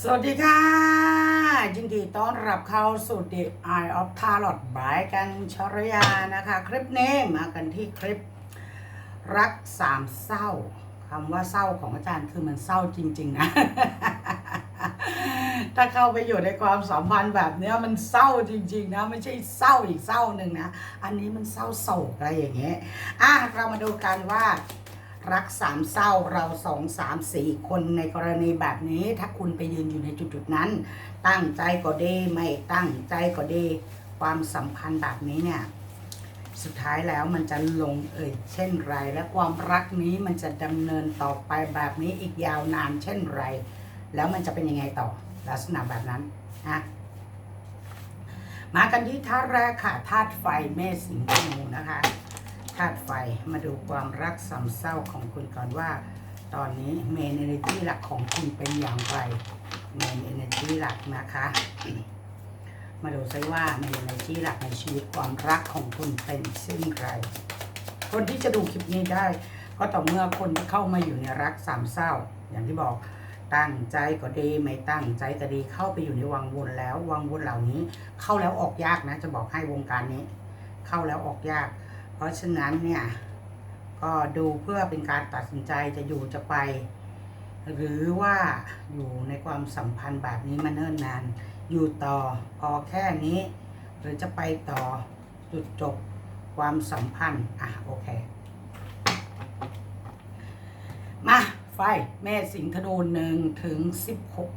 สวัสดีค่ะ ยินดีต้อนรับเข้าสู่ The Eye of Tarot บายกันชรยานะคะ คลิปนี้มากันที่คลิป รักสามเศร้าคำว่าเศร้าของอาจารย์คือมันเศร้าจริง ๆ นะ ถ้าเข้าไปอยู่ในความสัมพันธ์แบบเนี้ยมันเศร้าจริง ๆ นะ ไม่ใช่เศร้าอีกเศร้าหนึ่งนะ อันนี้มันเศร้าโศกอะไรอย่างเงี้ยอะเรามาดูกันว่า รักสามเศร้าเราสองสามสี่คนในกรณีแบบนี้ ถ้าคุณไปยืนอยู่ในจุดๆนั้น ตั้งใจก็ดีไม่ตั้งใจก็ดีความสัมพันธ์แบบนี้เนี่ยสุดท้ายแล้วมันจะลงเอ่ยเช่นไร และความรักนี้มันจะดำเนินต่อไปแบบนี้อีกยาวนานเช่นไร แล้วมันจะเป็นยังไงต่อลักษณะแบบนั้นนะมากันที่ธาตุแรกค่ะธาตุไฟเมษสิงห์ธนูนะคะ ธาตุไฟมาดูความรักสามเศร้าของคุณก่อนว่า ตอนนี้เมนเอเนจีหลักของคุณเป็นอย่างไรเมนเอเนจีหลักนะคะ มาดูซิว่าเมนเอเนจีหลักในชีวิตความรักของคุณเป็นเช่นไรคนที่จะดูคลิปนี้ได้ ก็ต่อเมื่อคนที่เข้ามาอยู่ในรักสามเศร้า อย่างที่บอกตั้งใจก็ดีไม่ตั้งใจก็ดีเข้าไปอยู่ในวังวนแล้ว วังวนเหล่านี้ เข้าแล้วออกยากนะ จะบอกให้วงการนี้ เข้าแล้วออกยาก ราะฉะนั้นเนี่ยก็ดูเพื่อเป็นการตัดสินใจจะอยู่จะไป หรือว่าอยู่ในความสัมพันธ์แบบนี้มาเนิ่นนาน อยู่ต่อพอแค่นี้ หรือจะไปต่อจุดจบความสัมพันธ์อะโอเค มาไฟแม่สิงห์ธนูหนึ่งถึงสิบหก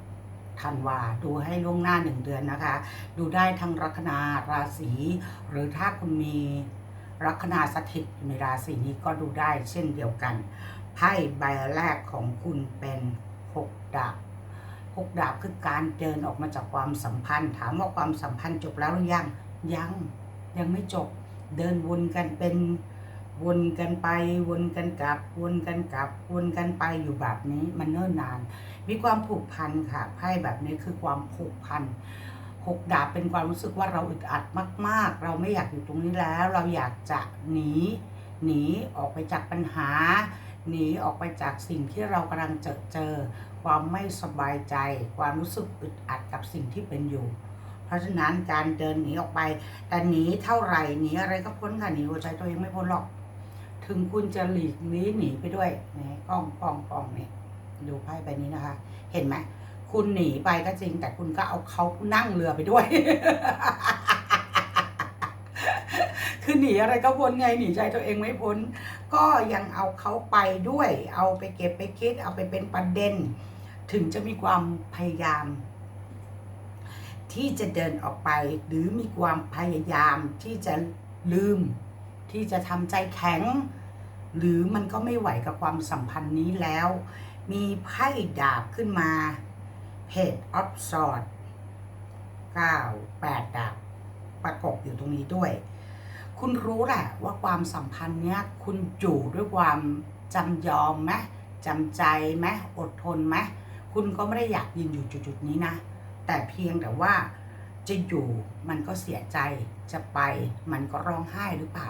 ธันวาดูให้ล่วงหน้าหนึ่งเดือนนะคะ ดูได้ทั้งลัคนาราศีหรือถ้าคุณมี ลัคนาสถิตอยู่ในราศีนี้ก็ดูได้เช่นเดียวกัน ไพ่ใบแรกของคุณเป็นหกดาบหกดาบคือการเดินออกมาจากความสัมพันธ์ ถามว่าความสัมพันธ์จบแล้วหรือยังยังยังไม่จบ เดินวนกันเป็นวนกันไปวนกันกลับ วนกันกลับ วนกันไปอยู่แบบนี้มันเนิ่นนาน มีความผูกพันค่ะไพ่แบบนี้คือความผูกพัน หกดาบเป็นความรู้สึกว่าเราอึดอัดมาก ๆ เราไม่อยากอยู่ตรงนี้แล้ว เราอยากจะหนี หนีออกไปจากปัญหา หนีออกไปจากสิ่งที่เรากำลังเจอเจอ ความไม่สบายใจ ความรู้สึกอึดอัดกับสิ่งที่เป็นอยู่ เพราะฉะนั้นการเดินหนีออกไป แต่หนีเท่าไหร่หนีอะไรก็พ้นค่ะหนีหัวใจตัวเองไม่พ้นหรอก ถึงคุณจะหลีกหนีหนีไปด้วยนี่กล้องกล้องกล้องเนี่ยดูไพ่ใบนี้นะคะ เห็นไหม คุณหนีไปก็จริง แต่คุณก็เอาเขานั่งเรือไปด้วย คือหนีอะไรก็พ้นไงหนีใจตัวเองไม่พ้น ก็ยังเอาเขาไปด้วย เอาไปเก็บไปคิด เอาไปเป็นประเด็น ถึงจะมีความพยายาม ที่จะเดินออกไป หรือมีความพยายามที่จะลืม ที่จะทำใจแข็ง หรือมันก็ไม่ไหวกับความสัมพันธ์นี้แล้วมีไพ่ดาบขึ้นมา เพจออฟสอดเก้าแปดดาบประกบอยู่ตรงนี้ด้วย คุณรู้แหละว่าความสัมพันธ์เนี้ยคุณอยู่ด้วยความจำยอมไหมจำใจไหมอดทนไหมคุณก็ไม่ได้อยากยืนอยู่จุดๆนี้นะ แต่เพียงแต่ว่าจะอยู่มันก็เสียใจจะไปมันก็ร้องไห้หรือเปล่า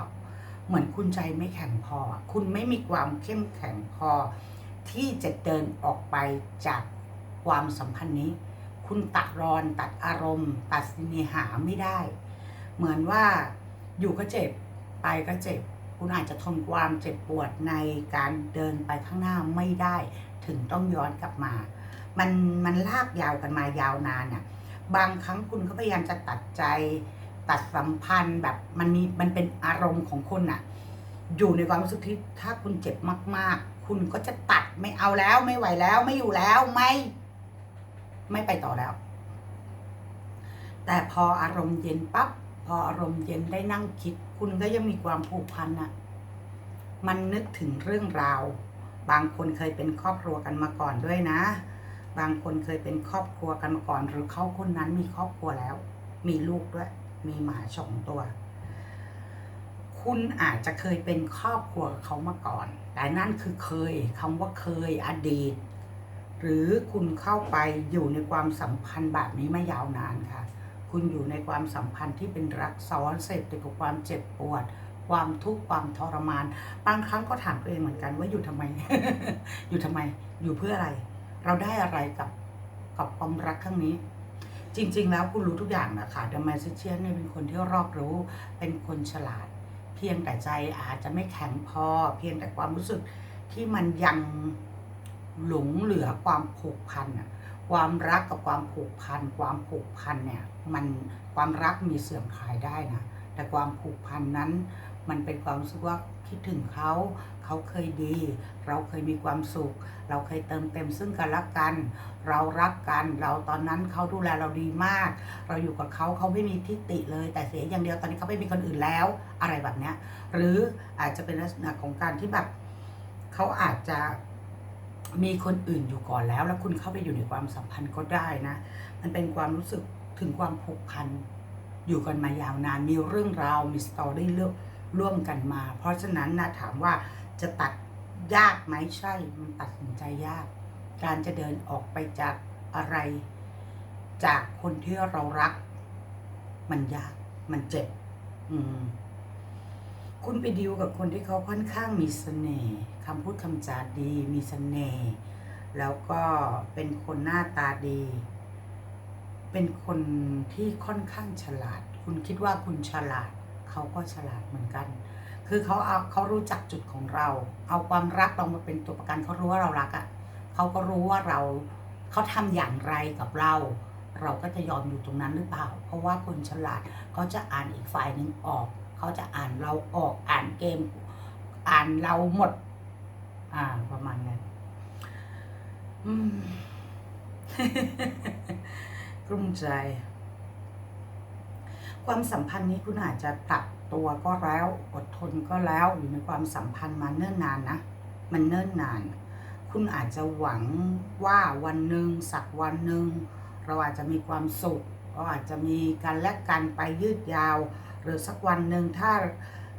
เหมือนคุณใจไม่แข็งพอ คุณไม่มีความเข้มแข็งพอ ที่จะเดินออกไปจาก ความสัมพันธ์นี้ คุณตัดรอนตัดอารมณ์ ตัดสินหาไม่ได้ เหมือนว่าอยู่ก็เจ็บไปก็เจ็บ คุณอาจจะทนความเจ็บปวดในการเดินไปข้างหน้าไม่ได้ ถึงต้องย้อนกลับมา มันมันลากยาวกันมายาวนานอะบางครั้งคุณก็พยายามจะตัดใจตัดสัมพันธ์แบบมันมีมันเป็นอารมณ์ของคุณอะ อยู่ในความรู้สึกที่ถ้าคุณเจ็บมาก ๆ คุณก็จะตัดไม่เอาแล้วไม่ไหวแล้วไม่อยู่แล้วไม่ ไม่ไปต่อแล้ว แต่พออารมณ์เย็นปั๊บพออารมณ์เย็นได้นั่งคิด คุณก็ยังมีความผูกพันอะมันนึกถึงเรื่องราว บางคนเคยเป็นครอบครัวกันมาก่อนด้วยนะ บางคนเคยเป็นครอบครัวกันมาก่อน หรือเขาคนนั้นมีครอบครัวแล้ว มีลูกด้วย มีหมาสองตัว คุณอาจจะเคยเป็นครอบครัวเขามาก่อน แต่นั่นคือเคยคำว่าเคยอดีต หรือคุณเข้าไปอยู่ในความสัมพันธ์แบบนี้ไม่ยาวนานค่ะ คุณอยู่ในความสัมพันธ์ที่เป็นรักซ้อนเสพติดกับความเจ็บปวด ความทุกข์ความทรมาน บางครั้งก็ถามตัวเองเหมือนกันว่าอยู่ทำไม อยู่ทำไม อยู่เพื่ออะไร เราได้อะไรกับกับความรักครั้งนี้ จริง ๆ แล้วคุณรู้ทุกอย่างนะคะเดอะแมสเชียนเนี่ยเป็นคนที่รอบรู้ เป็นคนฉลาด เพียงแต่ใจอาจจะไม่แข็งพอ เพียงแต่ความรู้สึกที่มันยัง หลงเหลือความผูกพันอะความรักกับความผูกพัน ความผูกพันเนี่ยมันความรักมีเสื่อมคลายได้นะแต่ความผูกพันนั้น มันเป็นความรู้สึกว่าคิดถึงเขาเขาเคยดี เราเคยมีความสุข เราเคยเติมเต็มซึ่งกันและกัน เรารักกัน เราตอนนั้นเขาดูแลเราดีมาก เราอยู่กับเขาเขาไม่มีทิฏฐิเลย แต่เสียอย่างเดียวตอนนี้เขาไม่มีคนอื่นแล้วอะไรแบบเนี้ยหรืออาจจะเป็นลักษณะของการที่แบบเขาอาจจะ มีคนอื่นอยู่ก่อนแล้ว แล้วคุณเข้าไปอยู่ในความสัมพันธ์ก็ได้นะ มันเป็นความรู้สึกถึงความผูกพันอยู่กันมายาวนาน มีเรื่องราว มีสตอรี่เรื่องร่วมกันมา เพราะฉะนั้นนะถามว่าจะตัดยากไหมใช่ มันตัดสินใจยาก การจะเดินออกไปจากอะไร จากคนที่เรารัก มันยาก มันเจ็บ อืม คุณไปดิวกับคนที่เขาค่อนข้างมีเสน่ห์ คำพูดคำจาดี มีเสน่ห์แล้วก็เป็นคนหน้าตาดี เป็นคนที่ค่อนข้างฉลาด คุณคิดว่าคุณฉลาด เขาก็ฉลาดเหมือนกัน คือเขาเอาเขารู้จักจุดของเรา เอาความรักเรามาเป็นตัวประกันเขารู้ว่าเรารักอะ่ะเขาก็รู้ว่าเราเขาทำอย่างไรกับเรา เราก็จะยอมอยู่ตรงนั้นหรือเปล่า เพราะว่าคนฉลาดเขาจะอ่านอีกฝ่ายหนึ่งออก เขาจะอ่านเราออกอ่านเกม อ่านเราหมด อ่า ประมาณนั้นอืมกลุ้มใจ ความสัมพันธ์นี้คุณอาจจะปรับตัวก็แล้วอดทนก็แล้วอยู่ในความสัมพันธ์มาเนิ่นนานนะ มันเนิ่นนาน คุณอาจจะหวังว่าวันหนึ่งสักวันหนึ่งเราอาจจะมีความสุขเราอาจจะมีการแลกกันไปยืดยาว หรือสักวันหนึ่งถ้า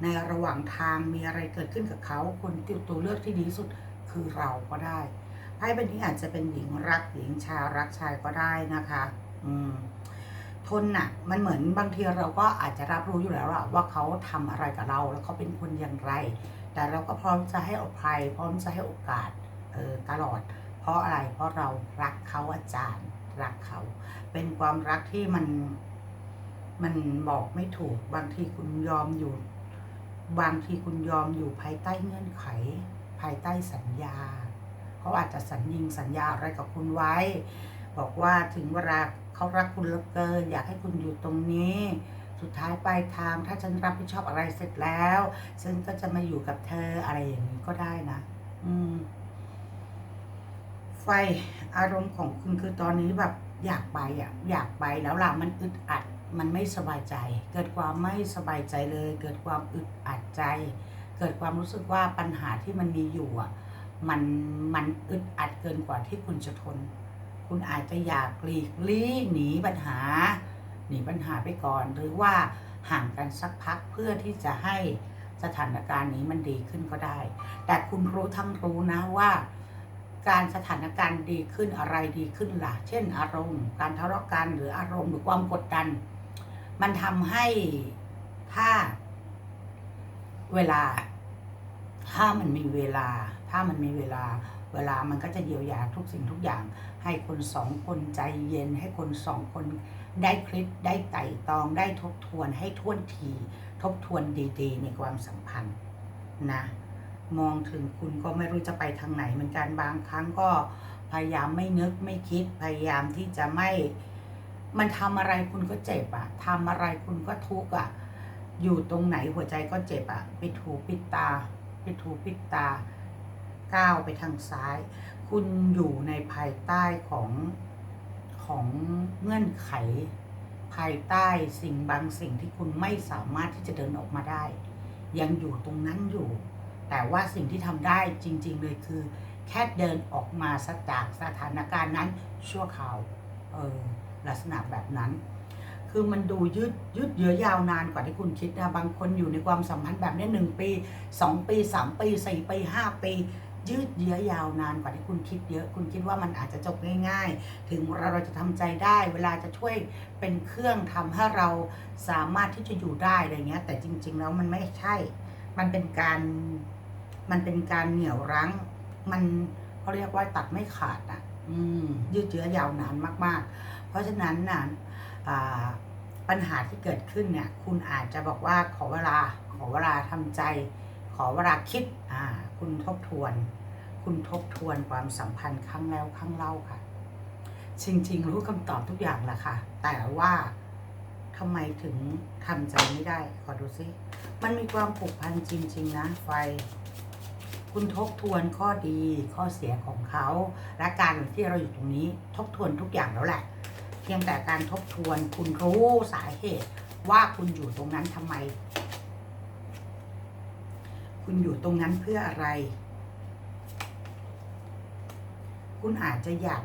ในระหว่างทางมีอะไรเกิดขึ้นกับเขาคนที่ตัวเลือกที่ดีที่สุดคือเราก็ได้ไพ่ใบนี้อาจจะเป็นหญิงรักหญิงชายรักชายก็ได้นะคะ อืมทนน่ะ มันเหมือนบางทีเราก็อาจจะรับรู้อยู่แล้วอะว่าเขาทำอะไรกับเราแล้วเขาเป็นคนอย่างไร แต่เราก็พร้อมจะให้อภัยพร้อมจะให้โอกาสเออตลอด เพราะอะไรเพราะเรารักเขาอาจารย์รักเขา เป็นความรักที่มันมันบอกไม่ถูกบางทีคุณยอมอยู่ บางทีคุณยอมอยู่ภายใต้เงื่อนไข ภายใต้สัญญา เขาอาจจะสัญญิงสัญญาอะไรกับคุณไว้ บอกว่าถึงเวลาเขารักคุณเหลือเกิน อยากให้คุณอยู่ตรงนี้ สุดท้ายปลายทางถ้าฉันรับผิดชอบอะไรเสร็จแล้วฉันก็จะมาอยู่กับเธออะไรอย่างนี้ก็ได้นะ อืม ไฟอารมณ์ของคุณคือตอนนี้แบบอยากไปอะ อยากไปแล้วล่ะมันอึดอัด มันไม่สบายใจ เกิดความไม่สบายใจเลย เกิดความอึดอัดใจ เกิดความรู้สึกว่าปัญหาที่มันมีอยู่อะมันมันอึดอัดเกินกว่าที่คุณจะทน คุณอาจจะอยากหลีกลี่หนีปัญหา หนีปัญหาไปก่อน หรือว่าห่างกันสักพักเพื่อที่จะให้สถานการณ์นี้มันดีขึ้นก็ได้ แต่คุณรู้ทั้งรู้นะว่า การสถานการณ์ดีขึ้นอะไรดีขึ้นล่ะ เช่น อารมณ์ การทะเลาะกันหรืออารมณ์หรือความกดดัน มันทำให้ถ้าเวลา ถ้ามันมีเวลา ถ้ามันมีเวลา เวลามันก็จะเยียวยาทุกสิ่งทุกอย่าง ให้คนสองคนใจเย็น ให้คนสองคนได้คิดได้ไต่ตองได้ทบทวนให้ท่วนที ทบทวนดีๆ ในความสัมพันธ์นะมองถึงคุณก็ไม่รู้จะไปทางไหนเหมือนกันบางครั้งก็พยายามไม่นึกไม่คิดพยายามที่จะไม่ มันทำอะไรคุณก็เจ็บอะทำอะไรคุณก็ทุกข์อะอยู่ตรงไหนหัวใจก็เจ็บอะปิดหูปิดตาปิดหูปิดตา ก้าวไปทางซ้าย คุณอยู่ในภายใต้ของของเงื่อนไข ภายใต้สิ่งบางสิ่งที่คุณไม่สามารถที่จะเดินออกมาได้ ยังอยู่ตรงนั้นอยู่ แต่ว่าสิ่งที่ทำได้จริง ๆ เลยคือ แค่เดินออกมาสักจากสถานการณ์นั้นชั่วคราวเออ ลักษณะแบบนั้น คือมันดูยืดยืดเยื้อยาวนานกว่าที่คุณคิดนะบางคนอยู่ในความสัมพันธ์แบบนี้หนึ่งปีสองปีสามปีสี่ปีห้าปียืดเยื้อยาวนานกว่าที่คุณคิดเยอะ คุณคิดว่ามันอาจจะจบง่ายๆ ถึงเราเราจะทำใจได้ เวลาจะช่วยเป็นเครื่องทำให้เราสามารถที่จะอยู่ได้อะไรเงี้ย แต่จริง ๆ แล้วมันไม่ใช่ มันเป็นการมันเป็นการเหนี่ยวรั้ง มันเขาเรียกว่าตัดไม่ขาดนะอืมยืดเยื้อยาวนานมาก ๆ ราะฉะนั้นน่ะอ่าปัญหาที่เกิดขึ้นเนี่ยคุณอาจจะบอกว่าขอเวลาขอเวลาทำใจ ขอเวลาคิดอ่าคุณทบทวน คุณทบทวนความสัมพันธ์ครั้งแล้วครั้งเล่าค่ะ จริง ๆ รู้คำตอบทุกอย่างแหละค่ะ แต่ว่าทำไมถึงทำใจไม่ได้ ขอดูซิมันมีความผูกพันจริง ๆ นะไฟ คุณทบทวนข้อดีข้อเสียของเขา และการที่เราอยู่ตรงนี้ ทบทวนทุกอย่างแล้วแหละ พียงแต่การทบทวนคุณรู้สาเหตุว่าคุณอยู่ตรงนั้นทำไม คุณอยู่ตรงนั้นเพื่ออะไร คุณอาจจะอยาก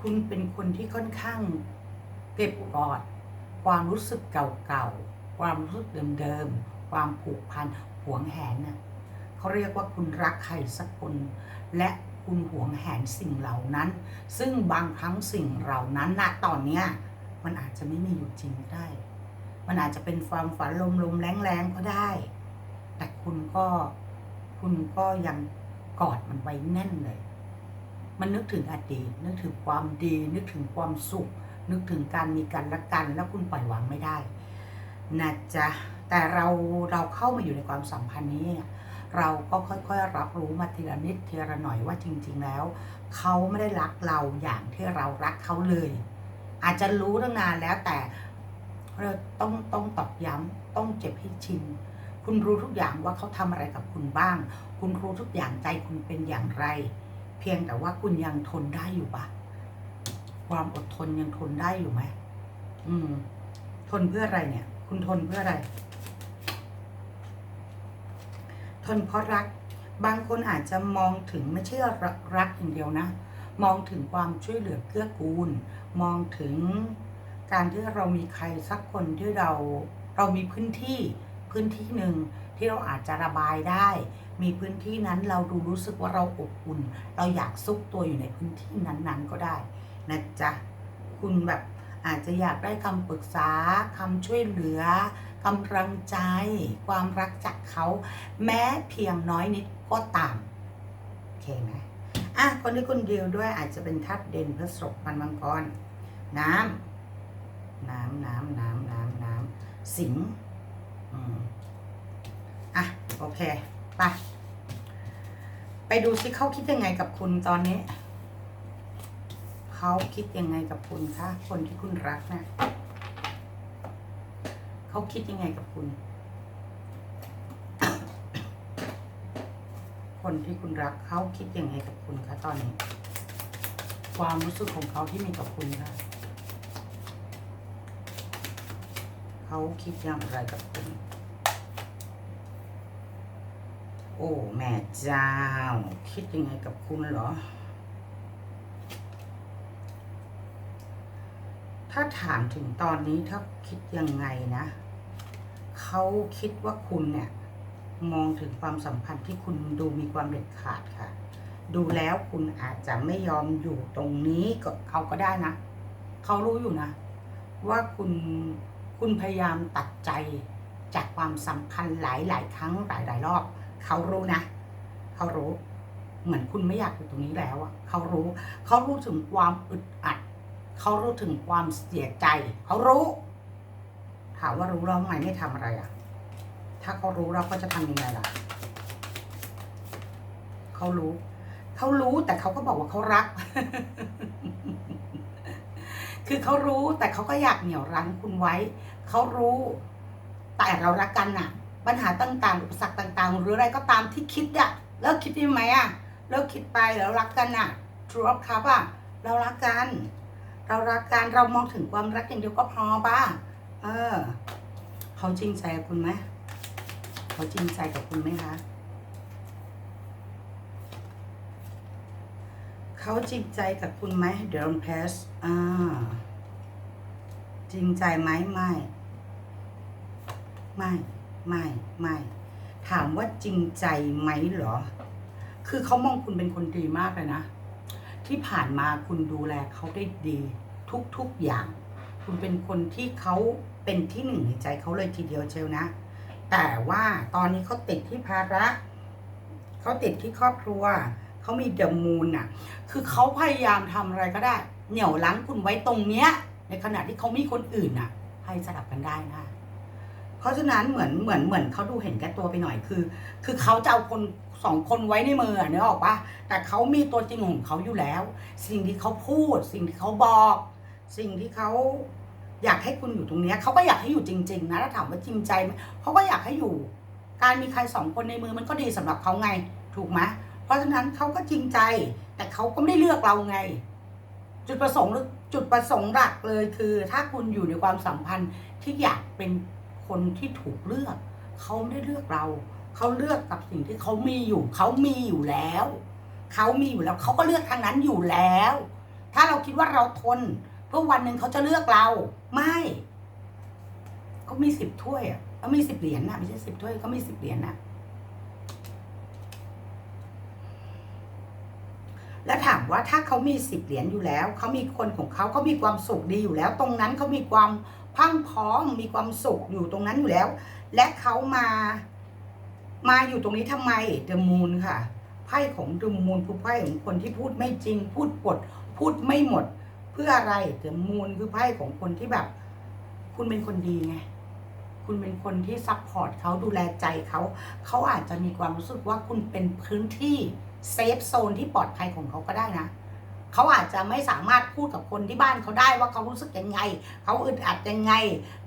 คุณเป็นคนที่ค่อนข้างเก็บกอด ความรู้สึกเก่าๆ ความรู้สึกเดิมๆ ความผูกพันหวงแหนน่ะเขาเรียกว่าคุณรักใครสักคน และ คุณหวงแหนสิ่งเหล่านั้น ซึ่งบางครั้งสิ่งเหล่านั้นณตอนเนี้ยมันอาจจะไม่มีอยู่จริงก็ได้ มันอาจจะเป็นความฝันลมๆแรงๆก็ได้ แต่คุณก็คุณก็ยังกอดมันไว้แน่นเลย มันนึกถึงอดีตนึกถึงความดี นึกถึงความสุข นึกถึงการมีกันและกัน แล้วคุณปล่อยวางไม่ได้นะจ๊ะแต่เราเราเข้ามาอยู่ในความสัมพันธ์นี้ เราก็ค่อยๆรับรู้มาทีละนิดทีละหน่อยว่าจริง ๆ แล้ว เขาไม่ได้รักเราอย่างที่เรารักเขาเลย อาจจะรู้ตั้งนานแล้วแต่เราต้องต้องตอกย้ำต้องเจ็บให้ชินคุณรู้ทุกอย่างว่าเขาทำอะไรกับคุณบ้าง คุณรู้ทุกอย่างใจคุณเป็นอย่างไร เพียงแต่ว่าคุณยังทนได้อยู่ปะความอดทนยังทนได้อยู่ไหมอืม ทนเพื่ออะไรเนี่ย คุณทนเพื่ออะไร ทนเพราะรัก บางคนอาจจะมองถึงไม่ใช่รักรักอย่างเดียวนะ มองถึงความช่วยเหลือเกื้อกูล มองถึงการที่เรามีใครสักคนที่เราเรามีพื้นที่พื้นที่หนึ่งที่เราอาจจะระบายได้ มีพื้นที่นั้นเราดูรู้สึกว่าเราอบอุ่น เราอยากซุกตัวอยู่ในพื้นที่นั้นๆก็ได้นะจ๊ะคุณแบบ อาจจะอยากได้คำปรึกษาคำช่วยเหลือกำลังใจ ความรักจากเขา แม้เพียงน้อยนิดก็ตามโอเคไหมอะคนที่คุณดีลด้วยอาจจะเป็นทัดเด่นพฤษภมันมังกร น้ำน้ำน้ำน้ำน้ำน้ำสิงอืมอะโอเคไปไปดูสิเขาคิดยังไงกับคุณตอนนี้ เขาคิดยังไงกับคุณคะคนที่คุณรักเนะี่ยเขาคิดยังไงกับคุณ คนที่คุณรักเขาคิดยังไงกับคุณคะตอนนี้ ความรู้สึกของเขาที่มีกับคุณคะเขาคิดอย่างไรกับคุณ โอ้แม่เจ้า คิดยังไงกับคุณเหรอ ถ้าถามถึงตอนนี้ถ้าคิดยังไงนะ เขาคิดว่าคุณเนี่ย มองถึงความสัมพันธ์ที่คุณดูมีความเด็ดขาดค่ะ ดูแล้วคุณอาจจะไม่ยอมอยู่ตรงนี้กับเขาก็ได้นะ เขารู้อยู่นะ ว่าคุณคุณพยายามตัดใจจากความสัมพันธ์หลายหลายครั้งหลายหลายรอบ เขารู้นะ เขารู้ เหมือนคุณไม่อยากอยู่ตรงนี้แล้วอะเขารู้ เขารู้ถึงความอึดอัด เขารู้ถึงความเสียใจ เขารู้ ถามว่ารู้แล้วทำไมไม่ทำอะไรอะ ถ้าเขารู้เราก็จะทำยังไงล่ะ เขารู้ เขารู้แต่เขาก็บอกว่าเขารัก คือเขารู้แต่เขาก็อยากเหนี่ยวรั้งคุณไว้ เขารู้ แต่เรารักกันน่ะ ปัญหาต่างๆ อุปสรรคต่างๆ หรืออะไรก็ตามที่คิดอะเลิกคิดได้ไหมอะเลิกคิดไปแล้วรักกันน่ะ true of cup อะเรารักกัน เรารักกันเรามองถึงความรักอย่างเดียวก็พอป่ะเออ เขาจริงใจกับคุณไหมเขาจริงใจกับคุณไหมคะเขาจริงใจกับคุณไหมเดรอนเพสอ่าจริงใจไหมไม่ไม่ไม่ไม่ถามว่าจริงใจไหมเหรอ คือเขามองคุณเป็นคนดีมากเลยนะ ที่ผ่านมาคุณดูแลเขาได้ดีทุกๆอย่าง คุณเป็นคนที่เขาเป็นที่หนึ่งในใจเขาเลยทีเดียวเชียวนะ แต่ว่าตอนนี้เขาติดที่ภาระเขาติดที่ครอบครัวเขามีเดมูนอะ คือเขาพยายามทำอะไรก็ได้ เหนี่ยวรั้งคุณไว้ตรงเนี้ย ในขณะที่เขามีคนอื่นอะ ให้สลับกันได้นะ เพราะฉะนั้นเหมือนเหมือนเหมือนเขาดูเห็นแก่ตัวไปหน่อยคือ คือเขาจะเอาคนสองคนไว้ในมืออะนึกออกปะแต่เขามีตัวจริงของเขาอยู่แล้ว สิ่งที่เขาพูด สิ่งที่เขาบอก สิ่งที่เขาอยากให้คุณอยู่ตรงเนี้ยเขาก็อยากให้อยู่จริง ๆ นะถ้าถามว่าจริงใจไหมเขาก็อยากให้อยู่ การมีใครสองคนในมือมันก็ดีสำหรับเขาไง ถูกไหมเพราะฉะนั้นเขาก็จริงใจ แต่เขาก็ไม่ได้เลือกเราไง จุดประสงค์จุดประสงค์หลักเลยคือ ถ้าคุณอยู่ในความสัมพันธ์ที่อยากเป็น คนที่ถูกเลือก เขาไม่ได้เลือกเรา เขาเลือกกับสิ่งที่เขามีอยู่ เขามีอยู่แล้ว เขามีอยู่แล้วเขาก็เลือกทางนั้นอยู่แล้ว ถ้าเราคิดว่าเราทนเพื่อวันหนึ่งเขาจะเลือกเรา ไม่เขามีสิบถ้วยอะเขามีสิบเหรียญนะไม่ใช่สิบถ้วยเขามีสิบเหรียญนะแล้วถามว่าถ้าเขามีสิบเหรียญอยู่แล้ว เขามีคนของเขาเขามีความสุขดีอยู่แล้ว ตรงนั้นเขามีความ พรั่งพร้อมมีความสุขอยู่ตรงนั้นอยู่แล้ว และเขามามาอยู่ตรงนี้ทำไมเดมูนค่ะไพ่ของเดมูนคือไพ่ของคนที่พูดไม่จริง พูดปด พูดไม่หมด เพื่ออะไรเดมูนคือไพ่ของคนที่แบบ คุณเป็นคนดีไงคุณเป็นคนที่ซัพพอร์ตเขาดูแลใจเขาเขาอาจจะมีความรู้สึกว่าคุณเป็นพื้นที่เซฟโซนที่ปลอดภัยของเขาก็ได้นะ เขาอาจจะไม่สามารถพูดกับคนที่บ้านเขาได้ว่าเขารู้สึกยังไง เขาอึดอัดยังไง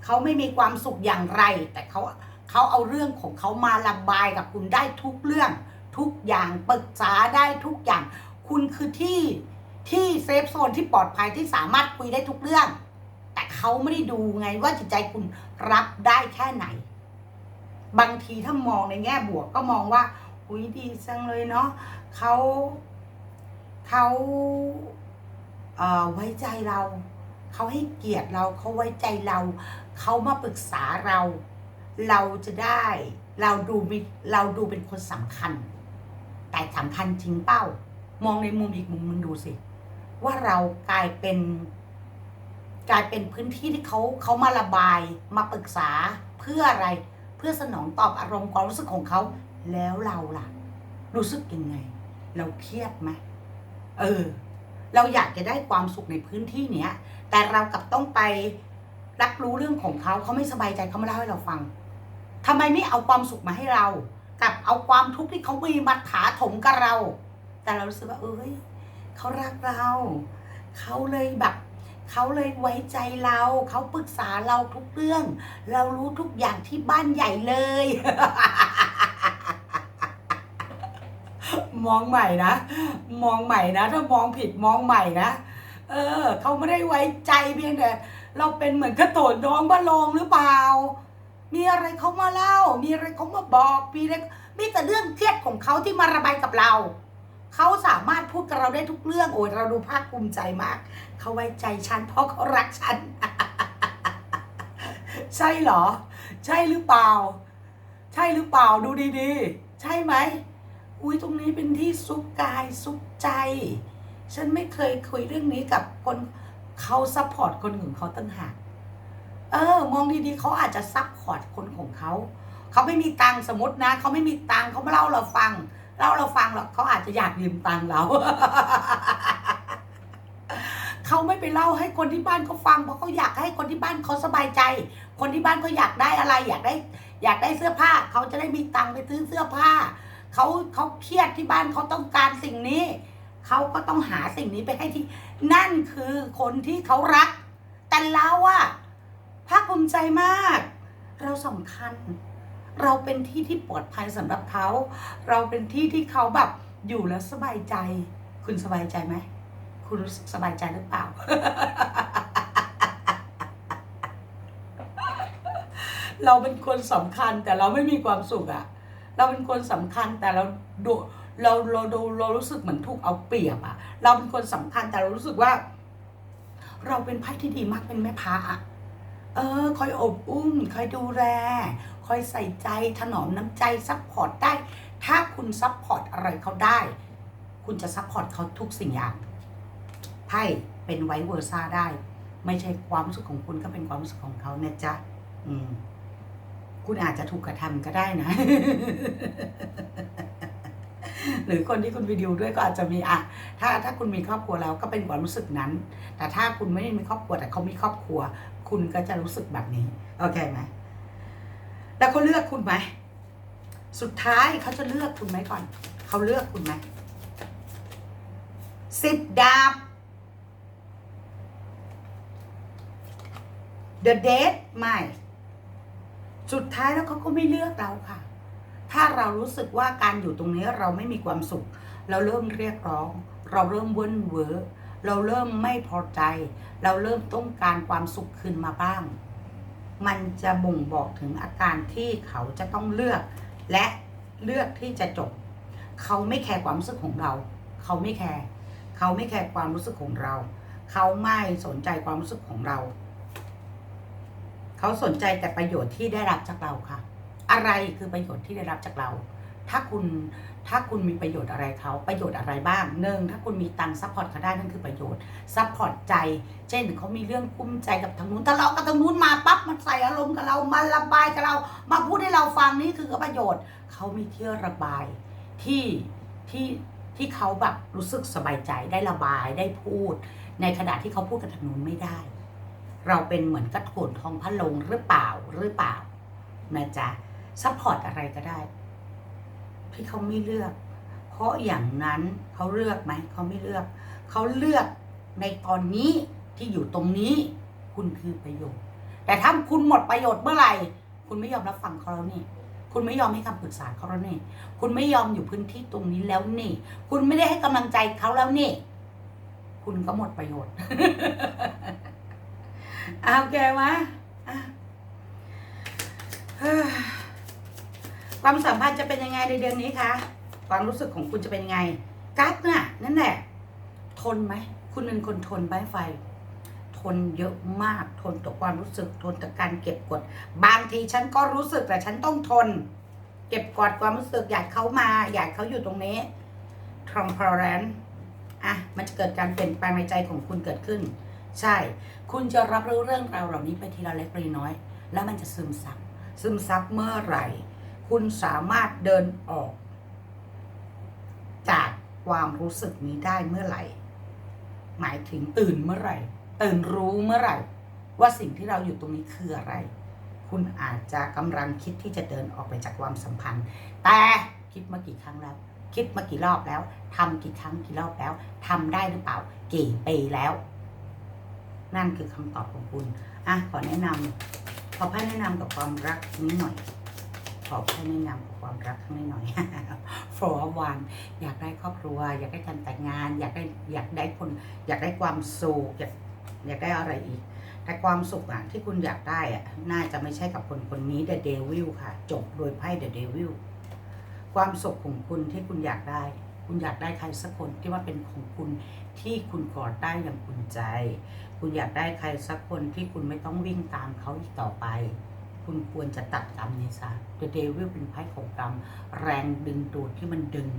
เขาไม่มีความสุขอย่างไร แต่เขาเขาเอาเรื่องของเขามาระบายกับคุณได้ทุกเรื่อง ทุกอย่างปรึกษาได้ทุกอย่าง คุณคือที่ที่เซฟโซนที่ปลอดภัยที่สามารถคุยได้ทุกเรื่อง แต่เขาไม่ได้ดูไงว่าจิตใจคุณรับได้แค่ไหน บางทีถ้ามองในแง่บวกก็มองว่าอุ้ยดีจังเลยเนาะเขา เขาเอ่อไว้ใจเรา เขาให้เกียรติเราเขาไว้ใจเรา เขามาปรึกษาเรา เราจะได้เราดูมีเราดูเป็นคนสำคัญ แต่สำคัญจริงเป้า มองในมุมอีกมุมมึงดูสิ ว่าเรากลายเป็นกลายเป็นพื้นที่ที่เขาเขามาระบายมาปรึกษาเพื่ออะไร เพื่อสนองตอบอารมณ์ความรู้สึกของเขา แล้วเราล่ะ รู้สึกยังไง เราเครียดไหม เออ เราอยากจะได้ความสุขในพื้นที่เนี้ย แต่เรากลับต้องไปรับรู้เรื่องของเขาเขาไม่สบายใจเขามาเล่าให้เราฟังทำไมไม่เอาความสุขมาให้เรา กับเอาความทุกข์ที่เขามีมาถาถมกับเรา แต่เรารู้สึกว่า เอ้ยเขารักเรา เขาเลยแบบเขาเลยไว้ใจเรา เขาปรึกษาเราทุกเรื่อง เรารู้ทุกอย่างที่บ้านใหญ่เลย มองใหม่นะ มองใหม่นะ ถ้ามองผิดมองใหม่นะ เออเขาไม่ได้ไว้ใจเพียงแต่เราเป็นเหมือนกระโตนน้องบ้าลงหรือเปล่า มีอะไรเขามาเล่า มีอะไรเขามาบอกมีอะไรมีแต่เรื่องเครียดของเขาที่มาระบายกับเราเขาสามารถพูดกับเราได้ทุกเรื่องโอ้ยเราดูภาคภูมิใจมาก เขาไว้ใจฉันเพราะเขารักฉัน ใช่เหรอ ใช่หรือเปล่า ใช่หรือเปล่าดูดีๆ ใช่ไหม อุ้ยตรงนี้เป็นที่ซุกกายซุกใจ ฉันไม่เคยคุยเรื่องนี้กับคนเขาซัพพอร์ตคนของเขาตั้งหากเออ มองดีๆเขาอาจจะซัพพอร์ตคนของเขา เขาไม่มีตังค์สมมตินะเขาไม่มีตังค์เขามาเล่าเราฟังเล่าเราฟังหรอกเขาอาจจะอยากยืมตังค์เรา เขาไม่ไปเล่าให้คนที่บ้านเขาฟังเพราะเขาอยากให้คนที่บ้านเขาสบายใจ คนที่บ้านเขาอยากได้อะไร อยากได้ อยากได้เสื้อผ้า เขาจะได้มีตังค์ไปซื้อเสื้อผ้า เขาเขาเครียดที่บ้านเขาต้องการสิ่งนี้เขาก็ต้องหาสิ่งนี้ไปให้ที่ นั่นคือคนที่เขารัก แต่เราอะภาคภูมิใจมาก เราสำคัญ เราเป็นที่ที่ปลอดภัยสำหรับเขา เราเป็นที่ที่เขาแบบอยู่แล้วสบายใจ คุณสบายใจไหมคุณรู้สึกสบายใจหรือเปล่า เราเป็นคนสำคัญแต่เราไม่มีความสุขอะ เราเป็นคนสำคัญแต่เราดูเราเราดูเรารู้สึกเหมือนถูกเอาเปรียบอะเราเป็นคนสำคัญแต่เรารู้สึกว่า เราเป็นไพ่ที่ดีมากเป็นแม่พระอะเออคอยอบอุ้มคอยดูแลคอยใส่ใจถนอมน้ำใจซัพพอร์ตได้ ถ้าคุณซัพพอร์ตอะไรเขาได้ คุณจะซัพพอร์ตเขาทุกสิ่งอย่างไพ่เป็นไวเวอร์ซ่าได้ ไม่ใช่ความรู้สึกของคุณก็เป็นความรู้สึกของเขานะจ๊ะอืม คุณอาจจะถูกกระทำก็ได้นะ หรือคนที่คุณวิดีโอด้วยก็อาจจะมีอะถ้าถ้าคุณมีครอบครัวแล้วก็เป็นความรู้สึกนั้น แต่ถ้าคุณไม่ได้มีครอบครัวแต่เขามีครอบครัว คุณก็จะรู้สึกแบบนี้โอเคไหมแล้วเขาเลือกคุณไหมสุดท้ายเขาจะเลือกคุณไหมก่อน เขาเลือกคุณไหมสิบดาบ The Date ไม่ สุดท้ายแล้วเขาก็ไม่เลือกเราค่ะ ถ้าเรารู้สึกว่าการอยู่ตรงนี้เราไม่มีความสุข เราเริ่มเรียกร้อง เราเริ่มเว้นเวอเราเริ่มไม่พอใจ เราเริ่มต้องการความสุขคืนมาบ้าง มันจะบ่งบอกถึงอาการที่เขาจะต้องเลือก และเลือกที่จะจบ เขาไม่แคร์ความรู้สึกของเรา เขาไม่แคร์เขาไม่แคร์ความรู้สึกของเรา เขาไม่สนใจความรู้สึกของเรา เขาสนใจแต่ประโยชน์ที่ได้รับจากเราค่ะ อะไรคือประโยชน์ที่ได้รับจากเรา ถ้าคุณถ้าคุณมีประโยชน์อะไรเขาประโยชน์อะไรบ้างหนึ่งถ้าคุณมีตังค์ซัพพอร์ตเขาได้นั่นคือประโยชน์ซัพพอร์ตใจ เช่นเขามีเรื่องกุ้มใจกับทางนู้นทะเลาะกับทางนู้นมาปั๊บมันใส่อารมณ์กับเรามาระบายกับเรา มาพูดให้เราฟังนี่คือประโยชน์เขามีที่ระบายที่ที่ที่เขาแบบรู้สึกสบายใจได้ระบายได้พูด ในขณะที่เขาพูดกับทางนู้นไม่ได้ เราเป็นเหมือนกระโถนทองพระลงหรือเปล่าหรือเปล่านะจ๊ะซัพพอร์ตอะไรก็ได้ ที่เขาไม่เลือก เพราะอย่างนั้นเขาเลือกไหมเขาไม่เลือก เขาเลือกในตอนนี้ที่อยู่ตรงนี้ คุณคือประโยชน์ แต่ถ้าคุณหมดประโยชน์เมื่อไหร่คุณไม่ยอมรับฟังเขาแล้วนี่คุณไม่ยอมให้คำปรึกษาเขาแล้วนี่ คุณไม่ยอมอยู่พื้นที่ตรงนี้แล้วนี่ คุณไม่ได้ให้กำลังใจเขาแล้วนี่ คุณก็หมดประโยชน์ เอาโอเคไหมอะความสัมพันธ์จะเป็นยังไงในเดือนนี้คะ ความรู้สึกของคุณจะเป็นยังไง กั๊กน่ะ นั่นแหละ ทนไหม คุณเป็นคนทนไม้ไฟ ทนเยอะมาก ทนต่อความรู้สึก ทนต่อการเก็บกด บางทีฉันก็รู้สึกแต่ฉันต้องทน เก็บกดความรู้สึกอยากเขามา อยากเขาอยู่ตรงนี้ทรอมพอรนอะ มันจะเกิดการเปลี่ยนแปลงในใจของคุณเกิดขึ้น ใช่ คุณจะรับรู้เรื่องราวเหล่านี้ไปทีละเล็กทีน้อย แล้วมันจะซึมซับ ซึมซับเมื่อไหร่ คุณสามารถเดินออก จากความรู้สึกนี้ได้เมื่อไหร่ หมายถึงตื่นเมื่อไหร่ ตื่นรู้เมื่อไหร่ ว่าสิ่งที่เราอยู่ตรงนี้คืออะไร คุณอาจจะกำลังคิดที่จะเดินออกไปจากความสัมพันธ์ แต่คิดมากี่ครั้งแล้ว คิดมากี่รอบแล้วทำกี่ครั้งกี่รอบแล้วทำได้หรือเปล่า กี่ปีแล้ว นั่นคือคำตอบของคุณอะขอแนะนำขอให้แนะนำกับความรักนี้หน่อย ขอให้แนะนำกับความรักนี้หน่อย for one อยากได้ครอบครัว อยากได้การแต่งงาน อยากได้อยากได้คนอยากได้ความสุขอยากอยากได้อะไรอีก แต่ความสุขอะที่คุณอยากได้อะน่าจะไม่ใช่กับคนคนนี้ The Devil ค่ะ จบโดยไพ่ The Devil ความสุขของคุณที่คุณอยากได้ คุณอยากได้ใครสักคนที่ว่าเป็นของคุณที่คุณกอดได้อย่างอุ่นใจ คุณอยากได้ใครสักคนที่คุณไม่ต้องวิ่งตามเขาอีกต่อไป คุณควรจะตัดกรรมนี้ซะ The Devil เป็นไพ่ของกรรม แรงดึงดูดที่มันดึง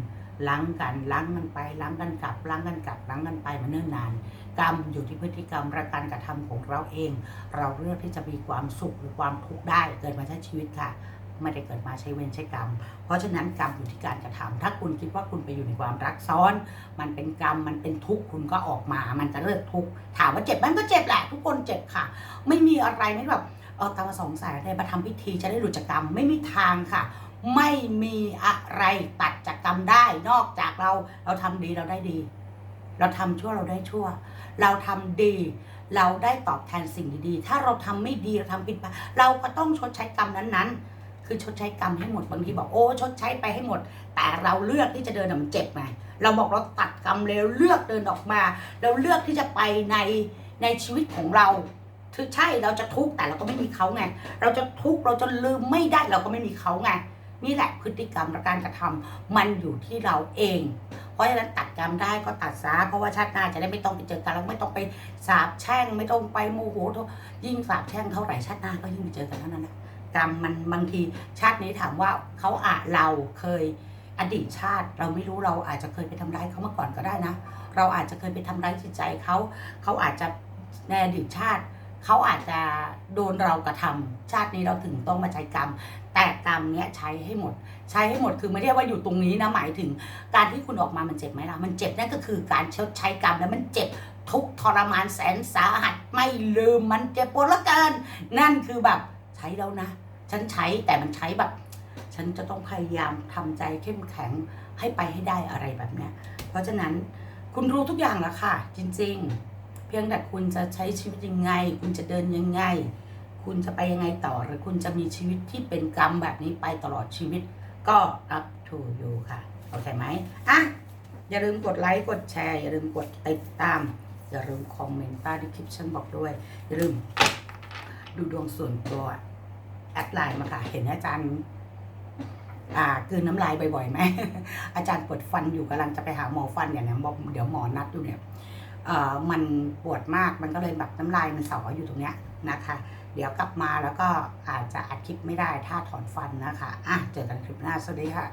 ล้างกันล้างกันไปล้างกันกลับล้างกันกลับล้างกันไปมาเนิ่นนาน กรรมอยู่ที่พฤติกรรมและการกระทำของเราเอง เราเลือกที่จะมีความสุขหรือความทุกข์ได้เกิดมาใช้ชีวิตค่ะ ไม่ได้เกิดมาใช้เวรใช้กรรม เพราะฉะนั้นกรรมอยู่ที่การกระทำถ้าคุณคิดว่าคุณไปอยู่ในความรักซ้อน มันเป็นกรรมมันเป็นทุกข์คุณก็ออกมา มันจะเลิกทุกข์ถามว่าเจ็บมันก็เจ็บแหละทุกคนเจ็บค่ะ ไม่มีอะไรไม่แบบเออกรรมสองสายอะไรมาทำพิธีจะได้หลุดจากกรรมไม่มีทางค่ะไม่มีอะไรตัดจากกรรมได้ นอกจากเราเราทำดีเราได้ดี เราทำชั่วเราได้ชั่ว เราทำดี เราได้ตอบแทนสิ่งดีๆ ถ้าเราทำไม่ดีเราทำผิดไปเราก็ต้องชดใช้กรรมนั้นๆ คือชดใช้กรรมให้หมดบางทีบอกโอ้ชดใช้ไปให้หมด แต่เราเลือกที่จะเดินน่ะมันเจ็บไงเราบอกเราตัดกรรมเร็วเลือกเดินออกมา เราเลือกที่จะไปในในชีวิตของเราคือใช่เราจะทุกข์แต่เราก็ไม่มีเขาไงเราจะทุกข์เราจะลืมไม่ได้เราก็ไม่มีเขาไงนี่แหละพฤติกรรมและการกระทำมันอยู่ที่เราเอง เพราะฉะนั้นตัดกรรมได้ก็ตัดซะเพราะว่าชาติหน้าจะได้ไม่ต้องไปเจอกันแล้วไม่ต้องไปสาบแช่ง ไม่ต้องไปโมโหยิ่งสาบแช่งเท่าไหร่ชาติหน้าก็ยิ่งไปเจอกันเท่านั้นนะ กรรมมันบางทีชาตินี้ถามว่าเขาอาจเราเคยอดีตชาติ เราไม่รู้เราอาจจะเคยไปทำร้ายเขามาก่อนก็ได้นะ เราอาจจะเคยไปทำร้ายจิตใจเขาเขาอาจจะในอดีตชาติเขาอาจจะโดนเรากระทำชาตินี้เราถึงต้องมาใช้กรรม แต่กรรมเนี้ยใช้ให้หมด ใช้ให้หมดคือไม่ได้ว่าอยู่ตรงนี้นะหมายถึง การที่คุณออกมามันเจ็บไหมล่ะมันเจ็บนั่นก็คือการชดใช้กรรมแล้วมันเจ็บทุกทรมานแสนสาหัสไม่ลืมมันเจ็บปวดเหละกันนั่นคือแบบ ช้แล้วนะ ฉันใช้แต่มันใช้แบบ ฉันจะต้องพยายามทำใจเข้มแข็งให้ไปให้ได้อะไรแบบเนี้ย เพราะฉะนั้นคุณรู้ทุกอย่างแล้วค่ะ จริง ๆ เพียงแต่คุณจะใช้ชีวิตยังไง คุณจะเดินยังไง คุณจะไปยังไงต่อหรือคุณจะมีชีวิตที่เป็นกรรมแบบนี้ไปตลอดชีวิตก็ up to you ค่ะโอเคไหมอะอย่าลืมกดไลค์กดแชร์ อย่าลืมกดติดตาม อย่าลืมคอมเมนต์ใต้คลิปฉันบอกด้วย อย่าลืมดูดวงส่วนตัว แอดไลน์มาค่ะ เห็นอาจารย์ อ่าคืนน้ำลายบ่อยๆไหม อาจารย์ปวดฟันอยู่กำลังจะไปหาหมอฟันอย่างนี้บอกเดี๋ยวหมอนัดอยู่เนี่ยเอ่อมันปวดมากมันก็เลยแบบน้ำลายมันสออยู่ตรงเนี้ยนะคะ เดี๋ยวกลับมาแล้วก็อาจจะอัดคลิปไม่ได้ถ้าถอนฟันนะคะอะเจอกันคลิปหน้าสวัสดีค่ะ